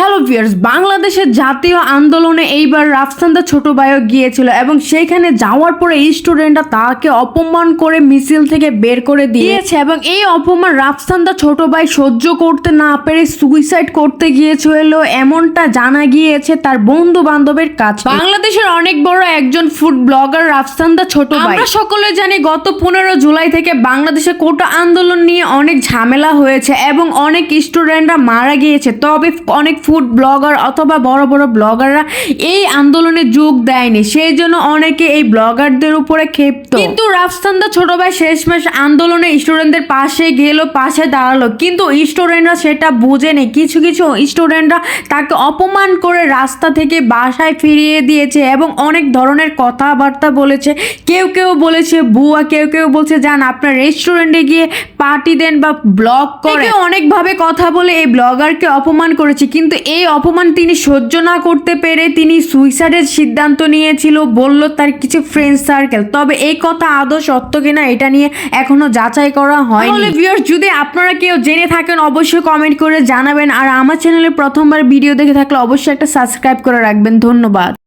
Hello viewers বাংলাদেশের জাতীয় আন্দোলনে এইবার রাফসান্দা ছোট ভাইও গিয়েছিল এবং সেইখানে যাওয়ার পরে এই স্টুডেন্টরা তাকে অপমান করে মিছিল থেকে বের করে দিয়েছে এবং এই অপমান রাফসান্দা ছোট ভাই সহ্য করতে না পেরে সুইসাইড করতে গিয়েছিল এমনটা জানা গিয়েছে তার বন্ধু বান্ধবের কাছে। বাংলাদেশের অনেক বড় একজন ফুড ব্লগার রাফসান্দা ছোট ভাই। আমরা সকলে জানি গত পনেরো জুলাই থেকে বাংলাদেশে কোটা আন্দোলন নিয়ে অনেক ঝামেলা হয়েছে এবং অনেক স্টুডেন্টরা মারা গিয়েছে, তবে অনেক ফুড ব্লগার অথবা বড় বড় ব্লগাররা এই আন্দোলনে যোগ দেয়নি। সেই জন্য অনেকে এই ব্লগারদের উপরে ক্ষেপ্ত। কিন্তু রাফসান্দা ছোট ভাই শেষমেশ আন্দোলনে স্টুডেন্টদের পাশে গেল, পাশে দাঁড়াল। কিন্তু স্টুডেন্টরা সেটা বুঝেনি। কিছু কিছু স্টুডেন্টরা তাকে অপমান করে রাস্তা থেকে বাসায় ফিরিয়ে দিয়েছে এবং অনেক ধরনের কথাবার্তা বলেছে। কেউ কেউ বলেছে, বুয়া, কেউ কেউ বলছে যান আপনার রেস্টুরেন্টে গিয়ে পার্টি দেন বা ব্লগ করে অনেকভাবে কথা বলে এই ব্লগারকে অপমান করেছে। কিন্তু এই অপমান তিনি সহ্য না করতে পেরে তিনি সুইসাইডের সিদ্ধান্ত নিয়েছিল, বলল, তার কিছু ফ্রেন্ড সার্কেল তবে এই কথা আদৌ সত্য কিনা এটা নিয়ে এখনও যাচাই করা হয় ভিউয়ার্স যদি আপনারা কেউ জেনে থাকেন, অবশ্যই কমেন্ট করে জানাবেন। আর আমার চ্যানেলে প্রথমবার ভিডিও দেখে থাকলে অবশ্যই একটা সাবস্ক্রাইব করে রাখবেন। ধন্যবাদ।